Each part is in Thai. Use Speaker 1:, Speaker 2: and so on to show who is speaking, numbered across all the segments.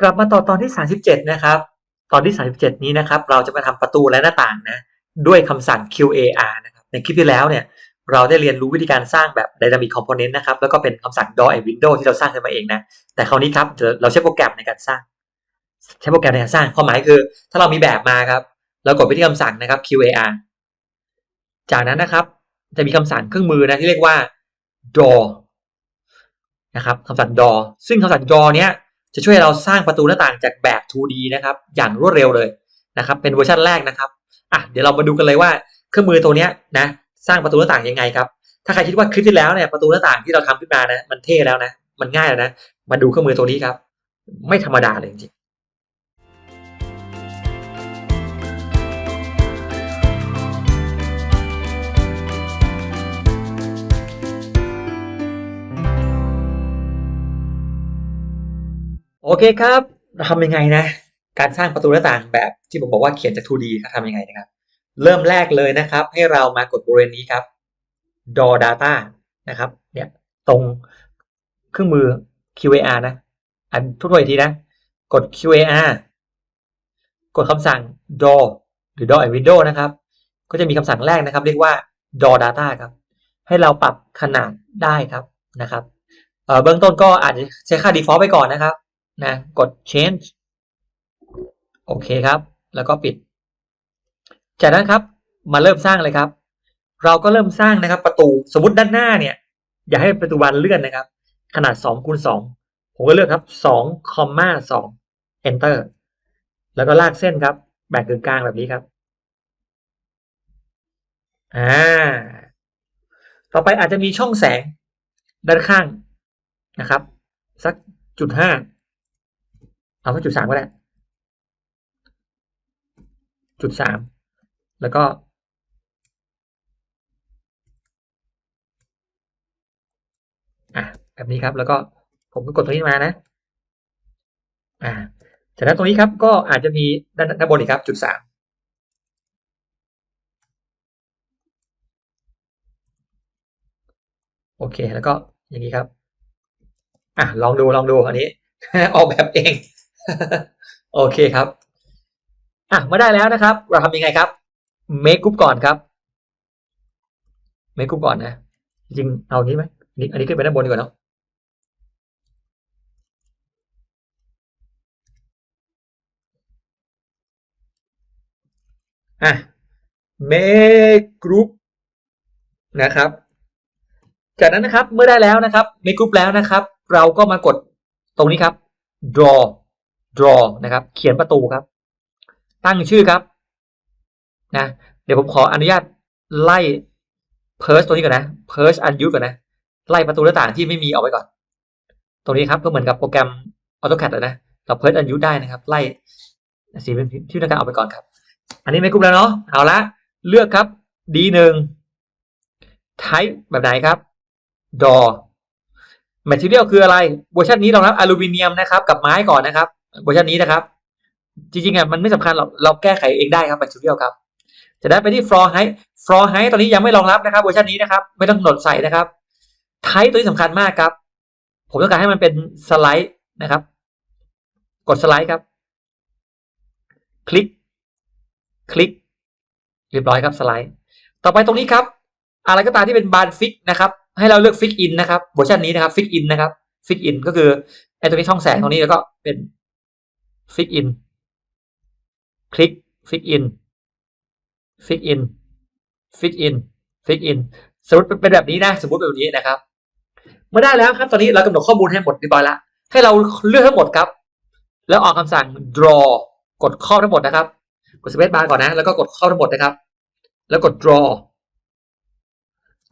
Speaker 1: กลับมาต่อตอนที่ 37 นะครับ ตอนที่ 37 นี้นะครับ เราจะมาทำประตูและหน้าต่างนะ ด้วยคำสั่ง QAR นะครับ ในคลิปที่แล้วเนี่ย เราได้เรียนรู้วิธีการสร้างแบบ Dynamic Component นะครับ แล้วก็เป็นคำสั่ง Door and Window ที่เราสร้างขึ้นมาเองนะ แต่คราวนี้ครับเราใช้โปรแกรมในการสร้าง ใช้โปรแกรมในการสร้าง ความหมายคือ ถ้าเรามีแบบมาครับ เรากดไปที่คำสั่งนะครับ QAR จากนั้นนะครับ จะมีคำสั่งเครื่องมือนะที่เรียกว่า Door นะครับคำสั่ง Door ซึ่งคำสั่ง Door เนี้ย จะช่วยเราสร้างประตูหน้าต่างจากแบบ 2D นะครับ อย่างรวดเร็วเลยนะครับ เป็นเวอร์ชันแรกนะครับอะเดี๋ยวเรามาดูกันเลยว่าเครื่องมือตัวนี้นะสร้างประตูหน้าต่างยังไงครับ ถ้าใครคิดว่าคลิปที่แล้วเนี่ยประตูหน้าต่างที่เราทำขึ้นมานะมันเท่แล้วนะ มันง่ายแล้วนะ มาดูเครื่องมือตัวนี้ครับ ไม่ธรรมดาเลยจริง โอเคครับเราทำยังไงนะ การสร้างประตูหน้าต่างแบบที่ผมบอกว่าเขียนจาก 2D เขาทำยังไงนะครับ เริ่มแรกเลยนะครับ ให้เรามากดบริเวณนี้ครับ door data นะครับ เนี่ยตรงเครื่องมือ QAR นะ อันทุกตัวอีกทีนะ กด QAR กดคำสั่ง door หรือ door and window นะครับ ก็จะมีคำสั่งแรกนะครับ เรียกว่า door data ครับ ให้เราปรับขนาดได้ครับนะครับเเบื้องต้นก็อาจจะใช้ค่า default ไปก่อนนะครับ นะกด change โอเคครับ แล้วก็ปิด จากนั้นครับมาเริ่มสร้างเลยครับ เราก็เริ่มสร้างนะครับ ประตูสมมติด้านหน้าเนี่ย อยากให้ประตูบานเลื่อนนะครับ ขนาด2คูณ2ผมก็เลือกครับ2คอมมา2 enter แล้วก็ลากเส้นครับแบ่งกึ่งกลางแบบนี้ครับอ่าต่อไปอาจจะมีช่องแสงด้านข้างนะครับ สักจุดห้า เอาสักจุดสามก็ได้ จุดสามแล้วก็ อะแบบนี้ครับแล้วก็ผมก็กดตรงนี้มานะ อ่าจากนั้นตรงนี้ครับก็อาจจะมีด้านด้านบนอีกครับ จุดสามโอเคแล้วก็อย่างนี้ครับ อะลองดูลองดูอันนี้ ออกแบบเอง โอเคครับ อะมาได้แล้วนะครับ เราทำยังไงครับ make group ก่อนครับ make group ก่อนนะ จริงเอานี้ไหมนี่อันนี้ขึ้นไปด้านบนดีกว่าเนาะอะ make group นะครับ จากนั้นนะครับเมื่อได้แล้วนะครับ make group แล้วนะครับ เราก็มากดตรงนี้ครับ draw draw นะครับ เขียนประตูครับ ตั้งชื่อครับนะเดี๋ยวผมขออนุญาตไล่ purge ตัวนี้ก่อนนะ purge unused ก่อนนะ ไล่ประตูหน้าต่างที่ไม่มีออกไปก่อน ตรงนี้ครับก็เหมือนกับโปรแกรม AutoCAD นะเรา purge unused ได้นะครับ ไล่สีเป็นที่ต้องการออกไปก่อนครับ อันนี้ไม่กรุ๊ปแล้วเนาะเอาละเลือกครับ D1 type แบบไหนครับ door material คืออะไรเวอร์ชันนี้รองรับอลูมิเนียมนะครับ กับไม้ก่อนนะครับ เวอร์ชันนี้นะครับ จริงๆอะมันไม่สำคัญหรอกเราแก้ไขเองได้ครับ material ครับจะได้ไปที่ floor height floor height ตอนนี้ยังไม่รองรับนะครับเวอร์ชันนี้นะครับ ไม่ต้องกำหนดใส่นะครับ type ตัวนี้สำคัญมากครับ ผมต้องการให้มันเป็นสไลด์นะครับ กดสไลด์ครับ คลิก คลิก เรียบร้อยครับสไลด์ ต่อไปตรงนี้ครับ อะไรก็ตามที่เป็นบานฟิกนะครับ ให้เราเลือกฟิกอินนะครับเวอร์ชันนี้นะครับฟิกอินนะครับฟิกอินก็คือไอตรงนี้ช่องแสงตรงนี้แล้วก็เป็น ฟิกอิน คลิกฟิกอินฟิกอินฟิกอินฟิกอิน สมมติเป็นแบบนี้นะ สมมติเป็นแบบนี้นะครับ เมื่อได้แล้วครับ ตอนนี้เรากำหนดข้อมูลให้หมดเรียบร้อยแล้วให้เราเลือกทั้งหมดครับ แล้วออกคำสั่ง draw กดข้อทั้งหมดนะครับ กด space bar ก่อนนะ แล้วก็กดข้าทั้งหมดนะครับ แล้วกด draw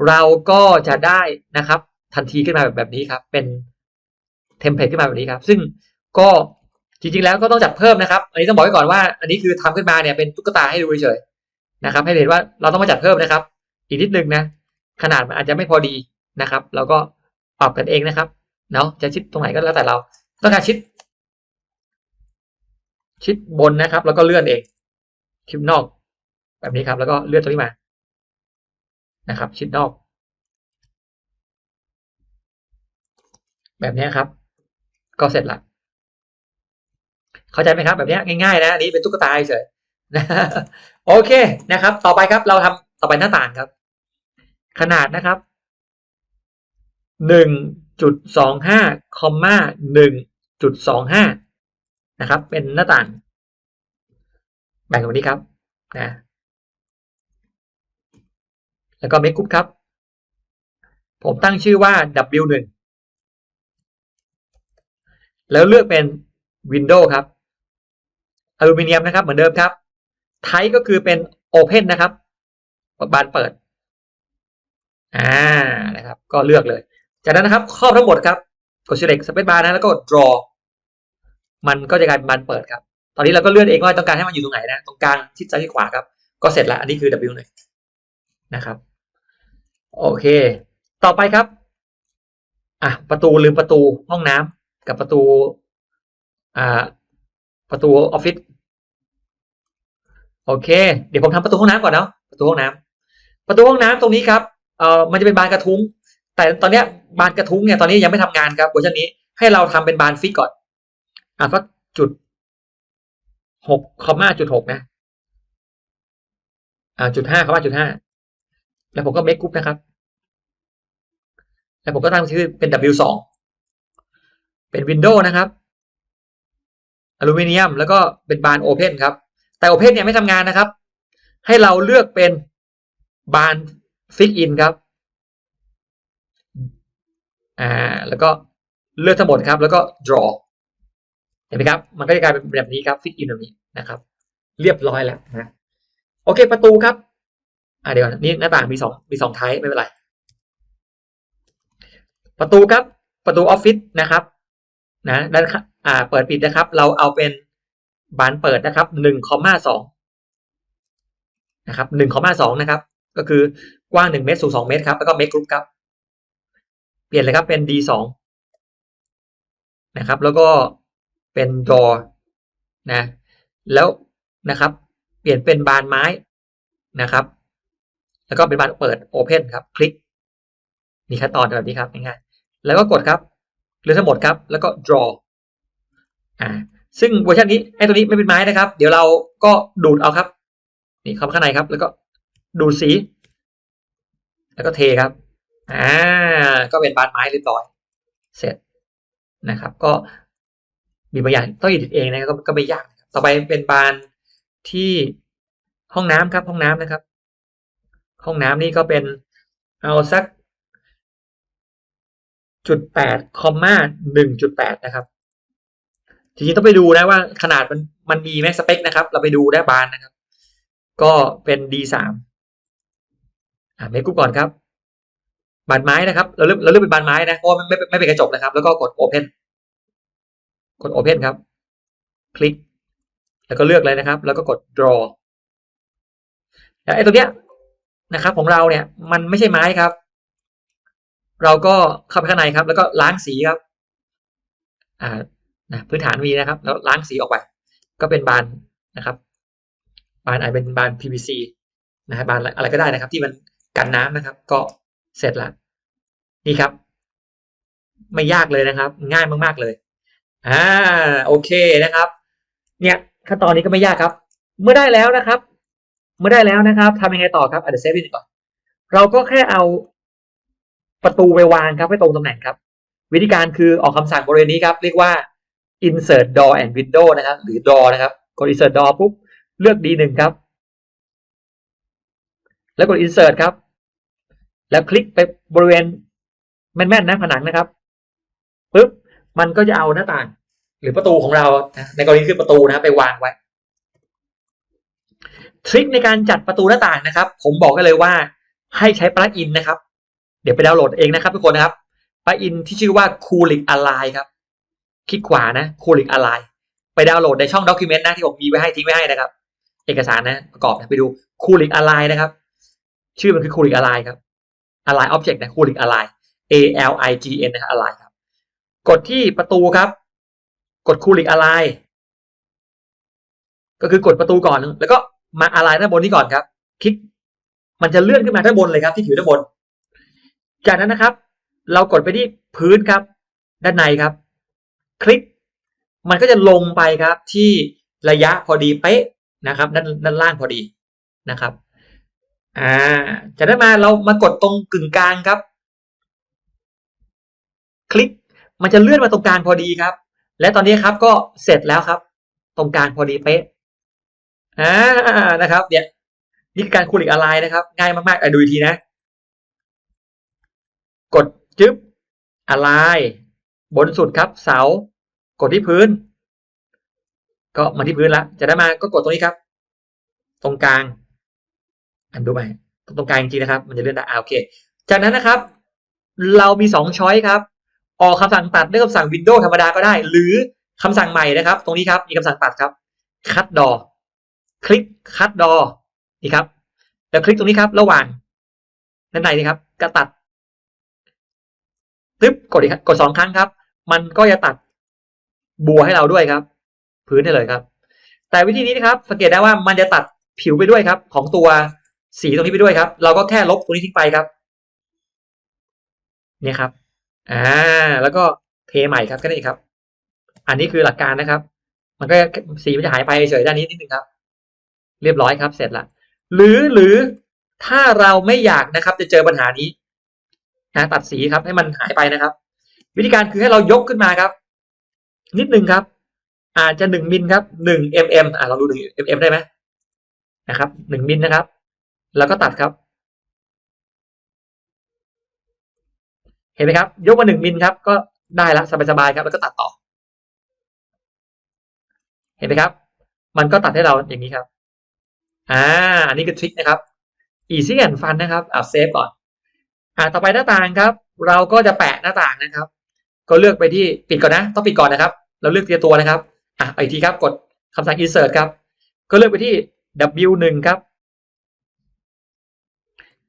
Speaker 1: เราก็จะได้นะครับ ทันทีขึ้นมาแบบนี้ครับ เป็นเทมเพลตขึ้นมาแบบนี้ครับ ซึ่งก็ จริงๆแล้วก็ต้องจัดเพิ่มนะครับ อันนี้ต้องบอกไว้ก่อนว่า อันนี้คือทำขึ้นมาเนี่ยเป็นตุ๊กตาให้ดูเฉยๆนะครับ ให้เห็นว่าเราต้องมาจัดเพิ่มนะครับ อีกนิดนึงนะ ขนาดมันอาจจะไม่พอดีนะครับ เราก็ปรับกันเองนะครับ เนาะจะชิดตรงไหนก็แล้วแต่เรา ต้องการชิด ชิดบนนะครับ แล้วก็เลื่อนเองชิดนอก แบบนี้ครับ แล้วก็เลื่อนตรงนี้มา นะครับ ชิดนอก แบบนี้ครับ ก็เสร็จละ เข้าใจไหมครับแบบนี้ง่ายๆนะอันนี้เป็นตุ๊กตาเฉยนะโอเคนะครับ ต่อไปครับเราทำต่อไปหน้าต่างครับ ขนาดนะครับหนึ่งจุดสองห้าคอมมาหนึ่งจุดสองห้านะครับ เป็นหน้าต่างแบ่งตรงนี้ครับนะแล้วก็เมคกุ๊ปครับ ผมตั้งชื่อว่า W1 แล้วเลือกเป็น Windows ครับ อลูมิเนียมนะครับเหมือนเดิมครับไทก็คือเป็น Open นนะครับบานเปิดอ่านะครับ ก็เลือกเลย จากนั้นนะครับครอบทั้งหมดครับกด select space bar นะแล้วก็ draw มันก็จะกลายเป็นบานเปิดครับ ตอนนี้เราก็เลื่อนเองว่าต้องการให้มันอยู่ตรงไหนนะ ตรงกลางทิศซ้ายที่ขวาครับ ก็เสร็จแล้วอันนี้คือ W1 นะครับ โอเค ต่อไปครับ อะ ประตูลืมประตูห้องน้ำกับประตู อ่า ประตูออฟฟิศโอเค เดี๋ยวผมทำประตูห้องน้ำก่อนเนาะประตูห้องน้ำประตูห้องน้ำตรงนี้ครับเอ่อมันจะเป็นบานกระทุ้ง แต่ตอนเนี้ยบานกระทุ้งเนี่ยตอนนี้ยังไม่ทำงานครับเวอร์ชันนี้ให้เราทำเป็นบานฟิกก่อนอะก็จุดหกคอมมาจุดหกนะอ่าจุดห้าคอมมาจุดห้าแล้วผมก็เมคกรุ๊ปนะครับ แล้วผมก็ตั้งชื่อเป็น W2 เป็น Windows นะครับ อลูมิเนียม แล้วก็เป็นบาน Open ครับ แต่ Open เนี่ยไม่ทำงานนะครับ ให้เราเลือกเป็นบาน Fix In ครับอ่าแล้วก็เลือกทั้งหมดครับ แล้วก็ Draw เห็นไหมครับ มันก็จะกลายเป็นแบบนี้ครับ Fix In แบบนี้นะครับ เรียบร้อยแล้วนะโอเคประตูครับอ่าเดี๋ยวนี่หน้าต่างมีสองมีสองไทป์ไม่เป็นไร ประตูครับประตูออฟฟิศนะครับ นะด้านอ่าเปิดปิดนะครับ เราเอาเป็นบานเปิดนะครับหนึ่งคอมมาสองนะครับหนึ่งคอมมาสองนะครับ ก็คือกว้างหนึ่งเมตรสูงสองเมตรครับแล้วก็เมตรกรุ๊ปครับ เปลี่ยนเลยครับเป็น D สองนะครับ แล้วก็เป็น door นะ แล้วนะครับ เปลี่ยนเป็นบานไม้นะครับ แล้วก็เป็นบานเปิด Open ครับ คลิก มีขั้นตอนแบบนี้ครับง่ายๆแล้วก็กดครับ เลือทั้งหมดครับ แล้วก็ draw อ่าซึ่งเวอร์ชันนี้ไอ้ตัวนี้ไม่เป็นไม้นะครับ เดี๋ยวเราก็ดูดเอาครับ นี่เข้าข้างในครับ แล้วก็ดูดสี แล้วก็เทครับอ่าก็เป็นบานไม้เรียบร้อย เสร็จนะครับ ก็มีบางอย่างต้องอิดเองนะครับก็ไม่ยากต่อไปเป็นบานที่ห้องน้ำครับ ห้องน้ำนะครับ ห้องน้ำนี่ก็เป็นเอาสัก จุดแปดคอมมาหนึ่งจุดแปดนะครับทีนี้ต้องไปดูนะว่าขนาดมันมันมีไหมสเปคนะครับ เราไปดูได้บานนะครับ ก็เป็น D สามอ่าเมกุก่อนครับ บานไม้นะครับ เราเลือกเราเลือกเป็นบานไม้นะเพราะว่ไม่ไม่เป็นกระจกนะครับ แล้วก็กด Open กด Open ครับ คลิก แล้วก็เลือกเลยนะครับ แล้วก็กด Draw แล้วไอ้ตัวเนี้ยนะครับ ของเราเนี่ย มันไม่ใช่ไม้ครับ เราก็เข้าไปข้างในครับ แล้วก็ล้างสีครับ อ่านะพื้นฐานมีนะครับ แล้วล้างสีออกไป ก็เป็นบานนะครับ บานอาจเป็นบาน PVC นะฮะบานอะไรก็ได้นะครับ ที่มันกันน้ำนะครับ ก็เสร็จแล้วนี่ครับ ไม่ยากเลยนะครับ ง่ายมาก ๆเลยอ่าโอเคนะครับ เนี่ยขั้นตอนนี้ก็ไม่ยากครับ เมื่อได้แล้วนะครับ เมื่อได้แล้วนะครับทำยังไงต่อครับอะเดี๋ยวเซฟไว้ก่อนเราก็แค่เอา ประตูไปวางครับให้ตรงตำแหน่งครับ วิธีการคือออกคำสั่งบริเวณนี้ครับ เรียกว่า insert door and window นะครับ หรือ door นะครับ กด insert door ปุ๊บ เลือก D1 ครับ แล้วกด insert ครับ แล้วคลิกไปบริเวณแม่นๆนะผนังนะครับปุ๊บมันก็จะเอาหน้าต่าง หรือประตูของเรา ในกรณีคือประตูนะไปวางไว้ ทริคในการจัดประตูหน้าต่างนะครับ ผมบอกกันเลยว่าให้ใช้ปลั๊กอินนะครับ เดี๋ยวไปดาวน์โหลดเองนะครับทุกคนนะครับปลั๊กอินที่ชื่อว่า Cooling Align ครับ คลิกขวานะ Cooling Align ไปดาวน์โหลดในช่องด็อกิเมนต์นะที่ผมมีไว้ให้ทิ้งไว้ให้นะครับ เอกสารนะประกอบนะไปดู Cooling Align นะครับ ชื่อมันคือ Cooling Align ครับ Align Object นะ Cooling Align A L I G N นะครับ Align ครับ กดที่ประตูครับ กด Cooling Align ก็คือกดประตูก่อน แล้วก็มาอะไรด้านบนนี้ก่อนครับ คลิก มันจะเลื่อนขึ้นมาด้านบนเลยครับที่ผิวด้านบน จากนั้นนะครับ เรากดไปที่พื้นครับ ด้านในครับ คลิก มันก็จะลงไปครับที่ระยะพอดีเป๊ะนะครับ ด้านด้านล่างพอดีนะครับอ่าจากนั้นมาเรามากดตรงกึ่งกลางครับ คลิกมันจะเลื่อนมาตรงกลางพอดีครับ และตอนนี้ครับก็เสร็จแล้วครับ ตรงกลางพอดีเป๊ะอ่านะครับเนี่ยนี่คือการคูลิกอะไรนะครับ ง่ายมากๆอะดูอีกทีนะ กดจึ๊บอะไรบนสุดครับ เสา กดที่พื้น ก็มาที่พื้นละจะได้มาก็กดตรงนี้ครับ ตรงกลาง อันดูใหม่ตรงกลางจริงๆนะครับ มันจะเลื่อนได้อ่าโอเค จากนั้นนะครับ เรามีสองช้อยครับ ออกคำสั่งตัดด้วยคำสั่ง Windows ธรรมดาก็ได้ หรือคำสั่งใหม่นะครับ ตรงนี้ครับ มีคำสั่งตัดครับ คัดดอ คลิกคัดดอ นี่ครับ แล้วคลิกตรงนี้ครับ ระหว่างด้านในนี่ครับก็ตัด ตึ๊บกดอีกกดสองครั้งครับ มันก็จะตัดบัวให้เราด้วยครับ พื้นได้เลยครับ แต่วิธีนี้นะครับ สังเกตได้ว่ามันจะตัดผิวไปด้วยครับ ของตัวสีตรงนี้ไปด้วยครับ เราก็แค่ลบตรงนี้ทิ้งไปครับ เนี่ยครับอ่าแล้วก็เทใหม่ครับแค่นี้ครับ อันนี้คือหลักการนะครับ มันก็สีมันจะหายไปเฉยด้านนี้นิดนึงครับ เรียบร้อยครับ เสร็จละหรือหรือถ้าเราไม่อยากนะครับ จะเจอปัญหานี้ นะตัดสีครับ ให้มันหายไปนะครับ วิธีการคือให้เรายกขึ้นมาครับ นิดนึงครับ อาจจะหนึ่งมิลครับหนึ่งเอ็มเอ็มอ่าเราดูหนึ่งเอ็มเอ็มได้ไหมนะครับหนึ่งมิลนะครับ แล้วก็ตัดครับ เห็นไหมครับ ยกมาหนึ่งมิลครับ ก็ได้ละสบายๆครับ แล้วก็ตัดต่อ เห็นไหมครับ มันก็ตัดให้เราอย่างนี้ครับ อ่า อันนี้คือทริคนะครับ easy and fun นะครับ เอาเซฟก่อน อ่าต่อไปหน้าต่างครับ เราก็จะแปะหน้าต่างนะครับ ก็เลือกไปที่ปิดก่อนนะ ต้องปิดก่อนนะครับ เราเลือกเตียตัวนะครับอะอีกทีครับกดคำสั่ง insert ครับ ก็เลือกไปที่ W1 ครับ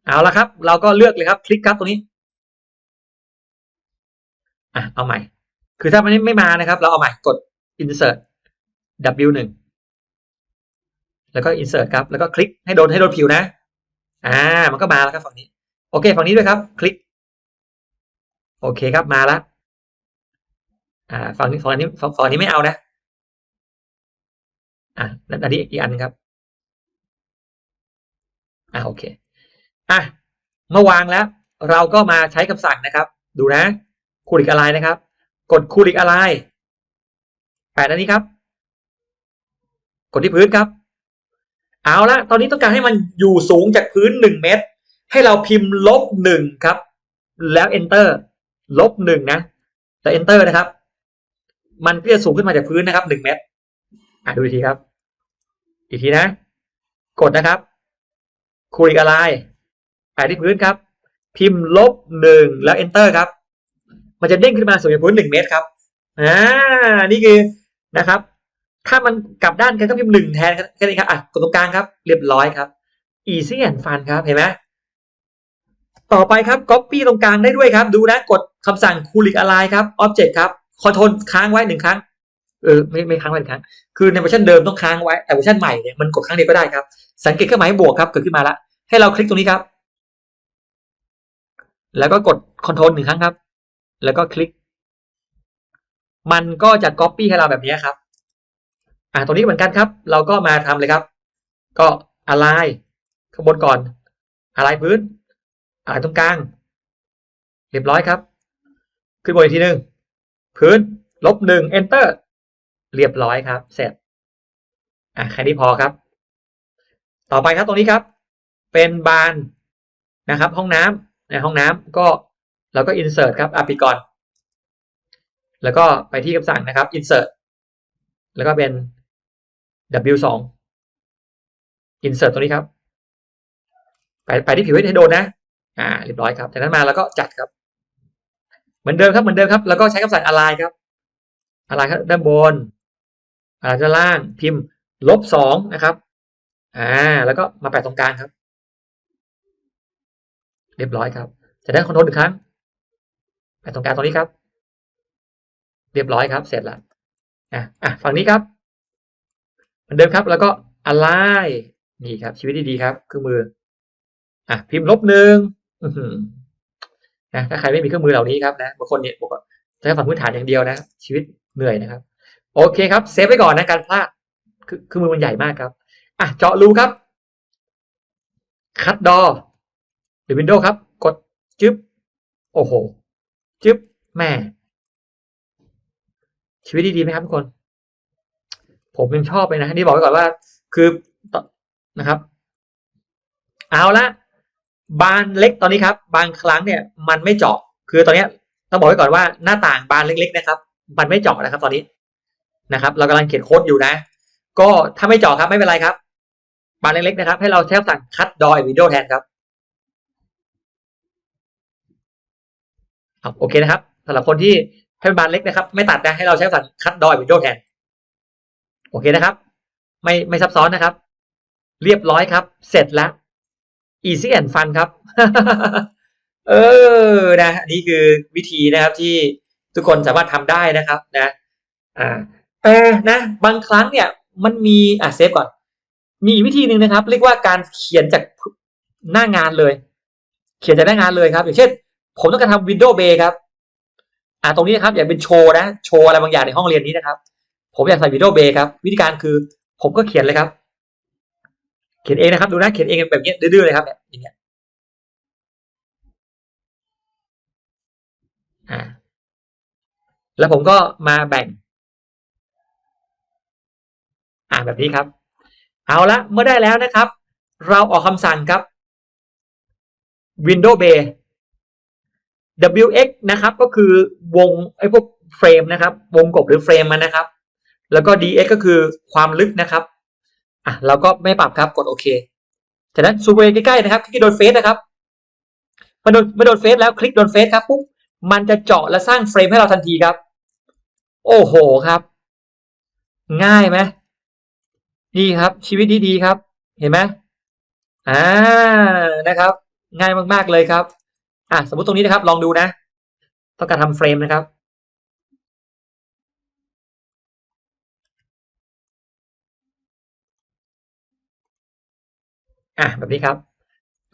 Speaker 1: เอาละครับ เราก็เลือกเลยครับ คลิกครับตรงนี้อะเอาใหม่ คือถ้ามันไม่มานะครับ เราเอาใหม่กด insert W1 แล้วก็ insert ครับ แล้วก็คลิกให้โดนให้โดนผิวนะ อ่า มันก็มาแล้วครับฝั่งนี้ โอเคฝั่งนี้ด้วยครับ คลิก โอเคครับมาแล้วอ่าฝั่งนี้ฝั่งนี้ฝั่งนี้ไม่เอานะอะแล้วอันนี้อีกอันครับอ่าโอเคอะเมื่อวางแล้ว เราก็มาใช้คำสั่งนะครับ ดูนะคูลิกอะไรนะครับ กดคูลิกอะไรแปะอันนี้ครับ กดที่พื้นครับ เอาละตอนนี้ต้องการให้มันอยู่สูงจากพื้นหนึ่งเมตร ให้เราพิมพ์ลบหนึ่งครับ แล้ว enter ลบหนึ่งนะแล้ว enter นะครับ มันก็จะสูงขึ้นมาจากพื้นนะครับหนึ่งเมตรอะดูอีกทีครับ อีกทีนะ กดนะครับคุยอะไรแปะที่พื้นครับ พิมพ์ลบหนึ่งแล้ว enter ครับ มันจะเด้งขึ้นมาสูงจากพื้นหนึ่งเมตรครับอ่านี่คือนะครับ ถ้ามันกลับด้านกันก็พิมพ์หนึ่งแทนแค่นี้ครับอะกดตรงกลางครับ เรียบร้อยครับ easy and fun ครับเห็นไหม ต่อไปครับ copy ตรงกลางได้ด้วยครับ ดูนะกดคำสั่ง click align ครับ object ครับ control ค้างไว้หนึ่งครั้งเออไม่ไม่ค้างไว้หนึ่งครั้ง คือในเวอร์ชันเดิมต้องค้างไว้ แต่เวอร์ชันใหม่เนี่ยมันกดครั้งเดียวก็ได้ครับ สังเกตเครื่องหมายบวกครับเกิดขึ้นมาล้วให้เราคลิกตรงนี้ครับ แล้วก็กด control หนึ่งครั้งครับ แล้วก็คลิก มันก็จะ copy ให้เราแบบนี้ครับอ่าตรงนี้เหมือนกันครับ เราก็มาทำเลยครับ ก็อะไรข้างบนก่อนอะไรพื้น อะไรตรงกลาง เรียบร้อยครับ ขึ้นบนอีกทีหนึ่งพื้น ลบหนึ่ง enter เรียบร้อยครับ เสร็จ อะแค่นี้พอครับ ต่อไปครับตรงนี้ครับ เป็นบานนะครับ ห้องน้ำในห้องน้ำก็เราก็ insert ครับอะปิดก่อน แล้วก็ไปที่คำสั่งนะครับ insert แล้วก็เป็น W2 insert ตรงนี้ครับ ไปไปที่ผิวให้โดนนะ อ่าเรียบร้อยครับจากนั้นมาแล้วก็จัดครับ เหมือนเดิมครับเหมือนเดิมครับ แล้วก็ใช้คำสั่ง align ครับ align ครับด้านบน align ด้านล่างพิมพ์ลบสองนะครับอ่าแล้วก็มาแปะตรงกลางครับ เรียบร้อยครับจากนั้นคอนโทรลอีกครั้งแปะตรงกลางตรงนี้ครับ เรียบร้อยครับ เสร็จแล้วอะอะฝั่งนี้ครับเหมือนเดิมครับ แล้วก็ align นี่ครับชีวิตดีๆครับเครื่องมืออะพิมพ์ลบหนึ่ง นะถ้าใครไม่มีเครื่องมือเหล่านี้ครับนะบางคนเนี่ยบอกว่าใช้ฝั่งพื้นฐานอย่างเดียวนะ ชีวิตเหนื่อยนะครับ โอเคครับเซฟไว้ก่อนนะการพลาดคือคือมือมันใหญ่มากครับอะเจาะรูครับ คัดดอหรือวินโดว์ครับ กดจึ๊บโอ้โหจึ๊บแม่ ชีวิตดีๆไหมครับทุกคน ผมยังชอบเลยนะนี่บอกไว้ก่อนว่า คือนะครับ เอาละ บานเล็กตอนนี้ครับ บางครั้งเนี่ยมันไม่เจาะ คือตอนนี้ต้องบอกไว้ก่อนว่าหน้าต่างบานเล็กๆนะครับ มันไม่เจาะนะครับ ตอนนี้นะครับ เรากำลังเขียนโค้ดอยู่นะ ก็ถ้าไม่เจาะครับไม่เป็นไรครับ บานเล็กๆนะครับ ให้เราใช้คำสั่งคัดดอยวิดีโอแทนครับโอเคนะครับสำหรับคนที่ให้เป็นบานเล็กนะครับ ไม่ตัดนะให้เราใช้คำสั่งคัดดอยวิดีโอแทนโอเคนะครับ ไม่ไม่ซับซ้อนนะครับ เรียบร้อยครับ เสร็จแล้ว easy and fun ครับ เออนะนี่คือวิธีนะครับที่ทุกคนสามารถทำได้นะครับนะอ่าแต่นะบางครั้งเนี่ยมันมีอะเซฟก่อน มีวิธีหนึ่งนะครับ เรียกว่าการเขียนจากหน้างานเลย เขียนจากหน้างานเลยครับ อย่างเช่น ผมต้องการทำวินโดว์เบย์ครับอ่าตรงนี้นะครับ อยากเป็นโชว์นะ โชว์อะไรบางอย่างในห้องเรียนนี้นะครับ ผมอยากใส่วินโดว์เบย์ครับ วิธีการคือผมก็เขียนเลยครับ เขียนเองนะครับ ดูนะเขียนเองแบบนี้ดื้อๆเลยครับเนี่ยอย่างเงี้ยอ่าแล้วผมก็มาแบ่ง อ่าแบบนี้ครับ เอาละเมื่อได้แล้วนะครับ เราออกคำสั่งครับ Windows Bay WX นะครับ ก็คือวงไอ้พวกเฟรมนะครับ วงกบหรือเฟรมมันนะครับ แล้วก็ DX ก็คือความลึกนะครับ อะเราก็ไม่ปรับครับกดโอเคจากนั้นซูมไปใกล้ๆนะครับคลิกโดนเฟซนะครับมาโดนมาโดนเฟซแล้วคลิกโดนเฟซครับปุ๊บมันจะเจาะและสร้างเฟรมให้เราทันทีครับ โอ้โหครับ ง่ายไหมดีครับ ชีวิตดีๆครับ เห็นไหมอ่านะครับ ง่ายมากๆเลยครับ อะสมมติตรงนี้นะครับ ลองดูนะ ต้องการทำเฟรมนะครับ อะแบบนี้ครับ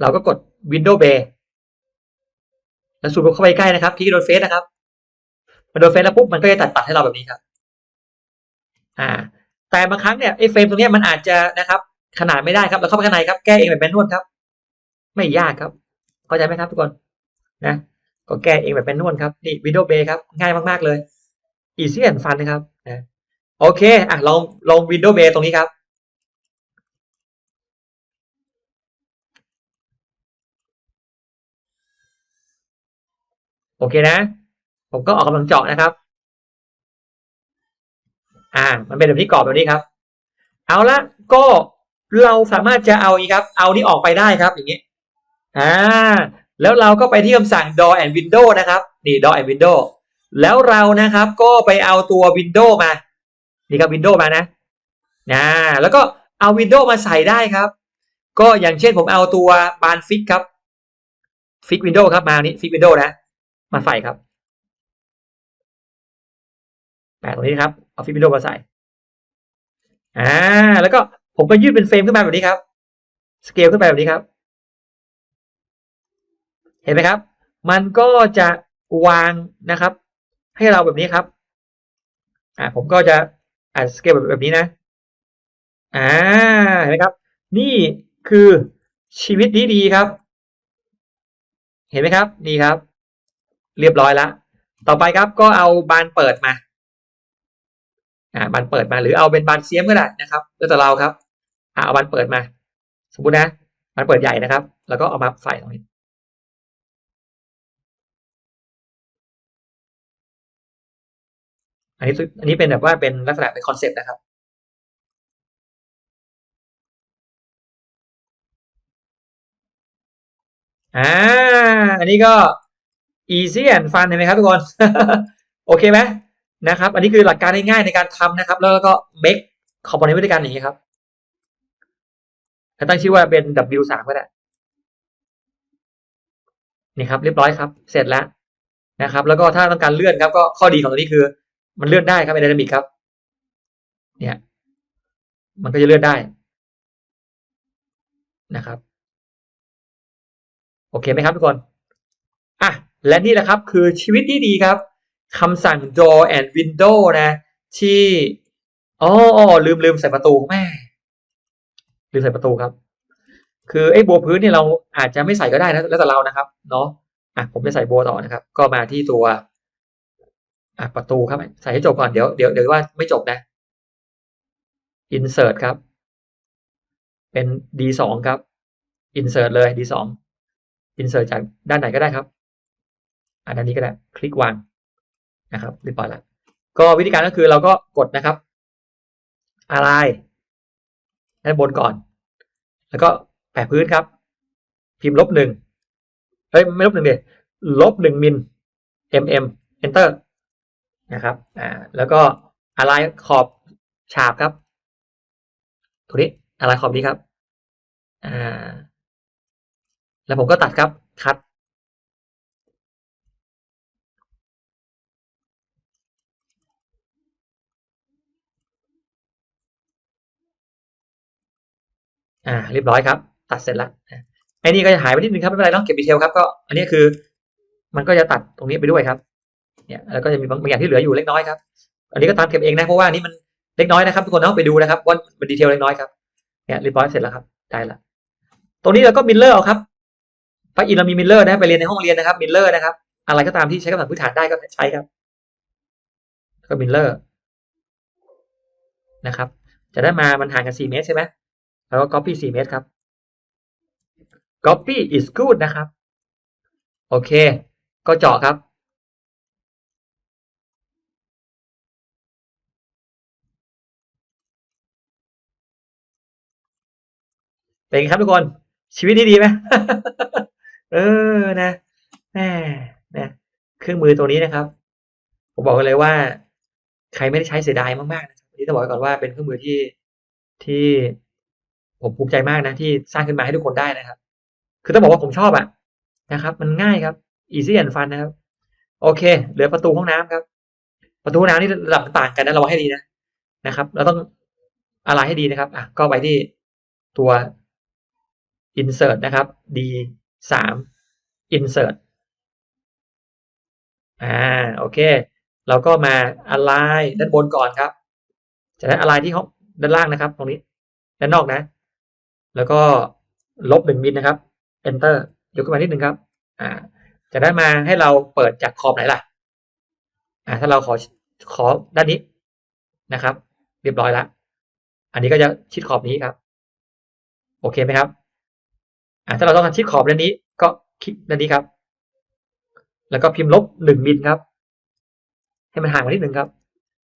Speaker 1: เราก็กด Windows Bay แล้วสูดเข้าไปใกล้นะครับคลิกโดนเฟซนะครับมาโดนเฟซแล้วปุ๊บมันก็จะตัดตัดให้เราแบบนี้ครับ อ่า แต่บางครั้งเนี่ยไอ้เฟรมตรงนี้มันอาจจะนะครับ ขนาดไม่ได้ครับเราเข้าไปข้างในครับแก้เองแบบแมนนวลครับ ไม่ยากครับเข้าใจไหมครับทุกคนนะก็แก้เองแบบแมนนวลครับนี่ Windows Bay ครับง่ายมากๆเลย easy and fun นะครับนะโอเคอะลองลอง Windows Bay ตรงนี้ครับ โอเคนะ ผมก็ออกกำลังเจาะนะครับ อ่า มันเป็นแบบนี้กรอบแบบนี้ครับ เอาละก็เราสามารถจะเอาอีกครับ เอานี้ออกไปได้ครับ อย่างนี้อ่าแล้วเราก็ไปที่คำสั่ง door and window นะครับนี่ door and window แล้วเรานะครับ ก็ไปเอาตัว window มานี่ครับ window มานะอ่าแล้วก็เอา window มาใส่ได้ครับ ก็อย่างเช่นผมเอาตัวบานฟิกครับฟิกวินโดว์ครับมานี้ฟิกวินโดว์นะ มาใส่ครับแปะตรงนี้ครับเอาฟิกวิโดมาใส่อ่าแล้วก็ผมก็ยืดเป็นเฟรมขึ้นมาแบบนี้ครับ สเกลขึ้นไปแบบนี้ครับ เห็นไหมครับ มันก็จะวางนะครับ ให้เราแบบนี้ครับ อ่าผมก็จะอ่าสเกลแบบแบบนี้นะอ่าเห็นไหมครับ นี่คือชีวิตดีดีครับ เห็นไหมครับ นี่ครับ เรียบร้อยแล้วต่อไปครับก็เอาบานเปิดมาอ่าบานเปิดมาหรือเอาเป็นบานเสียมก็ได้นะครับแล้วแต่เราครับอ่าเอาบานเปิดมา สมมุตินะบานเปิดใหญ่นะครับ แล้วก็เอามาใส่ตรงนี้อันนี้อันนี้เป็นแบบว่าเป็นลักษณะเป็นคอนเซปต์นะครับอ่าอันนี้ก็ easy and fun เห็นไหมครับทุกคน โอเคไหมนะครับ อันนี้คือหลักการง่ายๆในการทำนะครับ แล้วก็ make component ด้วยกันอย่างนี้ครับตั้งชื่อว่าเป็น W3 ก็ได้นี่ครับเรียบร้อยครับ เสร็จแล้วนะครับ แล้วก็ถ้าต้องการเลื่อนครับก็ข้อดีของตัวนี้คือ มันเลื่อนได้ครับใน Dynamic ครับ เนี่ย มันก็จะเลื่อนได้นะครับ โอเคไหมครับทุกคน อะ และนี่แหละครับคือชีวิตที่ดีครับคำสั่ง door and window นะ ที่อ๋อลืมลืมใส่ประตูแม่ลืมใส่ประตูครับ คือไอ้บัวพื้นเนี่ยเราอาจจะไม่ใส่ก็ได้นะแล้วแต่เรานะครับ เนาะอะผมจะใส่บัวต่อนะครับ ก็มาที่ตัวอะประตูครับ ใส่ให้จบก่อนเดี๋ยวเดี๋ยวเดี๋ยวว่าไม่จบนะ insert ครับ เป็น d2 ครับ insert เลย d2 insert จากด้านไหนก็ได้ครับ อันนี้ก็ได้คลิกวางนะครับเรียบร้อยแล้วก็วิธีการก็คือเราก็กดนะครับ อะไรด้านบนก่อน แล้วก็แปะพื้นครับ พิมพ์ลบหนึ่งเฮ้ยไม่ลบหนึ่งเดียลบหนึ่งมิล mm enter นะครับอ่าแล้วก็อะไรขอบฉาบครับตัวนี้อะไรขอบนี้ครับอ่าแล้วผมก็ตัดครับคัด อ่าเรียบร้อยครับ ตัดเสร็จแล้วไอ้นี่ก็จะหายไปนิดนึงครับไม่เป็นไรต้องเก็บดีเทลครับก็อันนี้คือมันก็จะตัดตรงนี้ไปด้วยครับเนี่ยแล้วก็จะมีบางอย่างที่เหลืออยู่เล็กน้อยครับ อันนี้ก็ตามเก็บเองนะเพราะว่านี่มันเล็กน้อยนะครับทุกคนต้องไปดูนะครับว่ามันดีเทลเล็กน้อยครับเนี่ยเรียบร้อยเสร็จแล้วครับได้ละตรงนี้เราก็มิลเลอร์เอาครับฟักอินเรามีมิลเลอร์นะไปเรียนในห้องเรียนนะครับมิลเลอร์นะครับ อะไรก็ตามที่ใช้กำลังพื้นฐานได้ก็ใช้ครับ ก็มิลเลอร์นะครับ จะได้มามันห่างกัน4เมตรใช่ไหม แล้วก็ copy 4 เมตรครับ copy is good นะครับ โอเค ก็เจาะครับ เป็นไงครับทุกคน ชีวิตนี้ดีไหมเออนะแหมนะเครื่องมือตัวนี้นะครับ ผมบอกเลยว่า ใครไม่ได้ใช้เสียดายมากๆนะครับนี่ต้องบอกก่อนว่าเป็นเครื่องมือที่ที่ ผมภูมิใจมากนะที่สร้างขึ้นมาให้ทุกคนได้นะครับ คือต้องบอกว่าผมชอบอะนะครับ มันง่ายครับ easy and fun นะครับ โอเคเหลือประตูห้องน้ำครับ ประตูห้องน้ำนี่ระดับต่างกันนะเระวังให้ดีนะนะครับ เราต้องอะไรให้ดีนะครับอะก็ไปที่ตัว insert นะครับ d สาม insert อ่าโอเค เราก็มา align ด้านบนก่อนครับจากนั้น align ที่ห้องด้านล่างนะครับ ตรงนี้ด้านนอกนะ แล้วก็ลบหนึ่งมิลนะครับ enter ยกขึ้นมานิดนึงครับ อ่า จะได้มาให้เราเปิดจากขอบไหนล่ะ อ่า ถ้าเราขอขอด้านนี้นะครับ เรียบร้อยแล้ว อันนี้ก็จะชิดขอบนี้ครับ โอเคไหมครับ อ่า ถ้าเราต้องการชิดขอบด้านนี้ ก็คลิกด้านนี้ครับ แล้วก็พิมพ์ลบหนึ่งมิลครับ ให้มันห่างมานิดหนึ่งครับ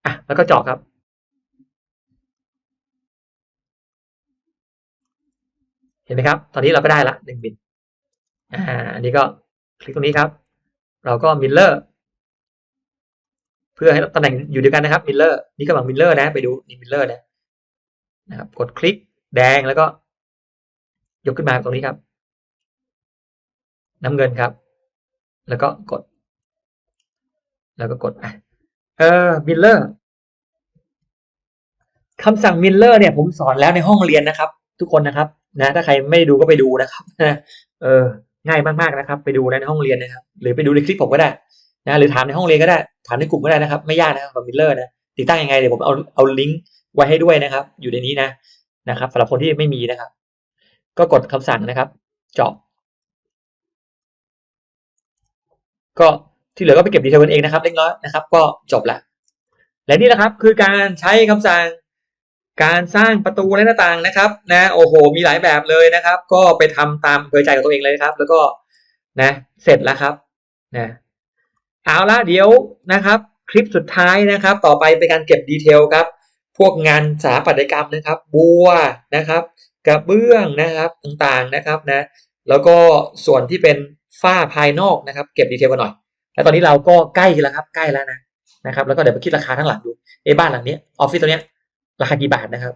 Speaker 1: อะ แล้วก็เจาะครับ เห็นไหมครับ ตอนนี้เราก็ได้ละหนึ่งมิลอ่าอันนี้ก็คลิกตรงนี้ครับ เราก็มิลเลอร์เพื่อให้ตำแหน่งอยู่เดียวกันนะครับมิลเลอร์นี่กำลังมิลเลอร์นะ ไปดูนี่มิลเลอร์นะนะครับ กดคลิกแดงแล้วก็ ยกขึ้นมาตรงนี้ครับ น้ำเงินครับ แล้วก็กด แล้วก็กดอะเออมิลเลอร์คำสั่งมิลเลอร์เนี่ยผมสอนแล้วในห้องเรียนนะครับ ทุกคนนะครับ นะถ้าใครไม่ดูก็ไปดูนะครับนะเออง่ายมากๆนะครับ ไปดูในห้องเรียนนะครับ หรือไปดูในคลิปผมก็ได้นะหรือถามในห้องเรียนก็ได้ ถามในกลุ่มก็ได้นะครับ ไม่ยากนะครับกับมิลเลอร์นะติดตั้งยังไงเดี๋ยวผมเอาเอาลิงก์ไว้ให้ด้วยนะครับ อยู่ในนี้นะนะครับสำหรับคนที่ไม่มีนะครับ ก็กดคำสั่งนะครับเจาะก็ที่เหลือก็ไปเก็บดีเทลกันเองนะครับ เล็กน้อยนะครับ ก็จบละและนี่แหละครับ คือการใช้คำสั่ง การสร้างประตูและหน้าต่างนะครับ นะโอ้โห มีหลายแบบเลยนะครับ ก็ไปทำตามเผยใจของตัวเองเลยครับ แล้วก็นะเสร็จแล้วครับนะเอาละเดี๋ยวนะครับ คลิปสุดท้ายนะครับ ต่อไปเป็นการเก็บดีเทลครับ พวกงานสถาปัตยกรรมนะครับ บัวนะครับ กระเบื้องนะครับต่างๆนะครับนะแล้วก็ส่วนที่เป็นฝ้าภายนอกนะครับ เก็บดีเทลกันหน่อย แล้วตอนนี้เราก็ใกล้แล้วครับ ใกล้แล้วนะนะครับ แล้วก็เดี๋ยวไปคิดราคาทั้งหลังดูเอ้บ้านหลังนี้ออฟฟิศตัวเนี้ย ราคากี่บาทนะครับ